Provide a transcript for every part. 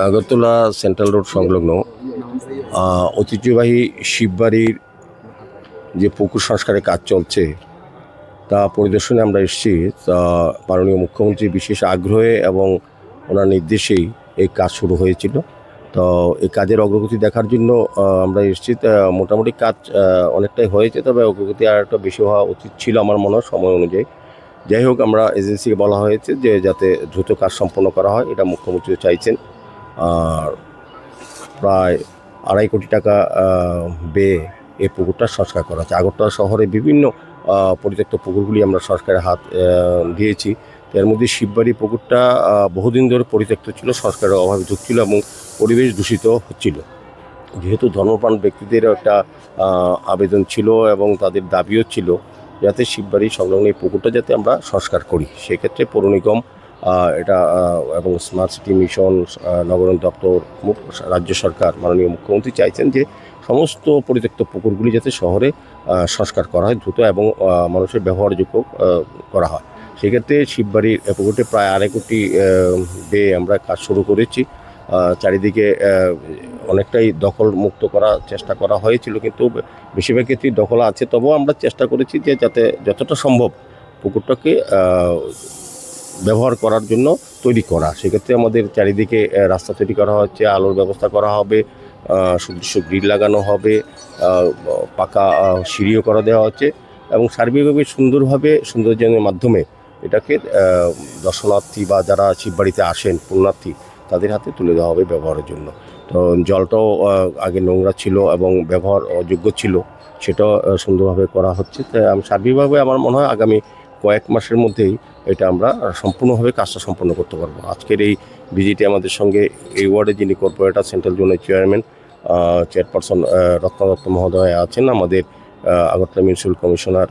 Agartala central road সংলগ্ন ঐতিহ্যবাহী শিববাড়ির যে পুকুর সংস্কারের কাজ চলছে, তা পরিদর্শনে আমরা এসেছি। তা মাননীয় মুখ্যমন্ত্রী বিশেষ আগ্রহে এবং ওনার নির্দেশেই এই কাজ শুরু হয়েছিল। তো এই কাজের অগ্রগতি দেখার জন্য আমরা এসেছি। মোটামুটি কাজ অনেকটাই হয়েছে, তবে অগ্রগতি আর একটা বেশি হওয়া উচিত ছিল আমার মনে হয় সময় অনুযায়ী। যাই হোক, আমরা এজেন্সিকে বলা হয়েছে যে যাতে দ্রুত কাজ সম্পন্ন করা হয়, এটা মুখ্যমন্ত্রী চাইছেন। প্রায় আড়াই কোটি টাকা ব্যয়ে এই পুকুরটা সংস্কার করা হচ্ছে। আগরতলা শহরে বিভিন্ন পরিত্যক্ত পুকুরগুলি আমরা সরকারের হাত দিয়েছি। এর মধ্যে শিববাড়ি পুকুরটা বহুদিন ধরে পরিত্যক্ত ছিল, সংস্কারের অভাবে ঢুকছিল এবং পরিবেশ দূষিত হচ্ছিল। যেহেতু ধর্মপ্রাণ ব্যক্তিদের একটা আবেদন ছিল এবং তাদের দাবিও ছিল, যাতে শিববাড়ি সংলগ্ন এই পুকুরটা যাতে আমরা সংস্কার করি। সেক্ষেত্রে পৌর নিগম এটা এবং স্মার্ট সিটি মিশন আহ, নগরায়ণ দপ্তর রাজ্য সরকার মাননীয় মুখ্যমন্ত্রী চাইছেন যে সমস্ত পরিত্যক্ত পুকুরগুলি যাতে শহরে সংস্কার করা হয় দ্রুত এবং মানুষের ব্যবহারযোগ্য করা হয়। সেক্ষেত্রে শিববাড়ির পুকুরটি প্রায় আড়াই কোটি ব্যয়ে আমরা কাজ শুরু করেছি। চারিদিকে অনেকটাই দখল মুক্ত করার চেষ্টা করা হয়েছিল কিন্তু বেশিরভাগ ক্ষেত্রেই দখল আছে। তবুও আমরা চেষ্টা করেছি যে যাতে যতটা সম্ভব পুকুরটাকে ব্যবহার করার জন্য তৈরি করা। সেক্ষেত্রে আমাদের চারিদিকে রাস্তা তৈরি করা হচ্ছে, আলোর ব্যবস্থা করা হবে সুদৃশ্য গ্রিল লাগানো হবে পাকা সিঁড়িও করা দেওয়া হচ্ছে এবং সার্বিকভাবে সুন্দরভাবে সৌন্দর্যের মাধ্যমে এটাকে দর্শনার্থী বা যারা শিববাড়িতে আসেন, পুণ্যার্থী, তাদের হাতে তুলে দেওয়া হবে ব্যবহারের জন্য। তো জলটাও আগে নোংরা ছিল এবং ব্যবহার অযোগ্য ছিল, সেটাও সুন্দরভাবে করা হচ্ছে। তাই আমি সার্বিকভাবে আমার মনে হয় আগামী কয়েক মাসের মধ্যেই এটা আমরা সম্পূর্ণভাবে কাজটা সম্পন্ন করতে পারব। আজকের এই ভিজিটে আমাদের সঙ্গে এই ওয়ার্ডে যিনি কর্পোরেটর সেন্ট্রাল জোনের চেয়ারম্যান চেয়ারপারসন রত্না দত্ত মহোদয় আছেন। আমাদের আগরতলা মিউনিসিপ্যাল কমিশনার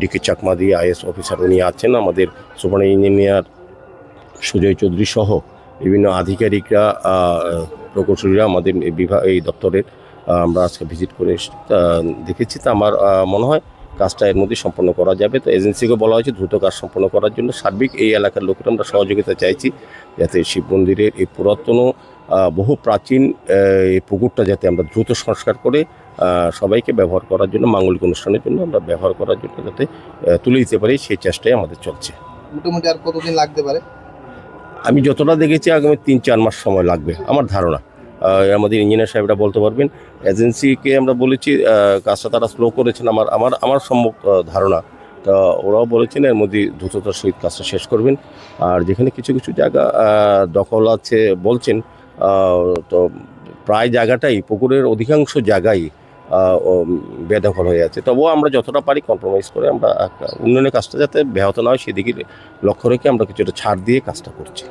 ডিকে চাকমাদি আইএস অফিসার উনি আছেন। আমাদের সুপার ইঞ্জিনিয়ার সুজয় চৌধুরী সহ বিভিন্ন আধিকারিকরা প্রকৌশলীরা আমাদের বিভাগ এই দপ্তরের আমরা আজকে ভিজিট করে। দেখেছি। তা আমার মনে হয় কাজটা এর মধ্যে সম্পন্ন করা যাবে। তো এজেন্সিকে বলা হয়েছে দ্রুত কাজ সম্পন্ন করার জন্য। সার্বিক এই এলাকার লোকেরা আমরা সহযোগিতা চাইছি যাতে শিব মন্দিরের এই পুরাতন বহু প্রাচীন এই পুকুরটা যাতে আমরা দ্রুত সংস্কার করে সবাইকে ব্যবহার করার জন্য মাঙ্গলিক অনুষ্ঠানের জন্য আমরা ব্যবহার করার জন্য যাতে তুলে দিতে পারি। সেই চেষ্টাই আমাদের চলছে। মোটামুটি আর কতদিন লাগতে পারে? আমি যতটা দেখেছি আগামী তিন চার মাস সময় লাগবে আমার ধারণা। আমাদের ইঞ্জিনিয়ার সাহেবরা বলতে পারবেন, এজেন্সিকে আমরা বলেছি কাজটা তারা স্লো করেছেন আমার আমার আমার সম্ভব ধারণা। তা ওরাও বলেছেন, এর মধ্যে দ্রুততার সহিত কাজটা শেষ করবেন। আর যেখানে কিছু কিছু জায়গা দখল আছে বলছেন তো প্রায় জায়গাটাই, পুকুরের অধিকাংশ জায়গায় বেদখল হয়ে আছে। তবুও আমরা যতটা পারি কম্প্রোমাইজ করে আমরা উন্নয়নের কাজটা যাতে ব্যাহত না হয়, সেদিকে লক্ষ্য রেখে আমরা কিছুটা ছাড় দিয়ে কাজটা করছি।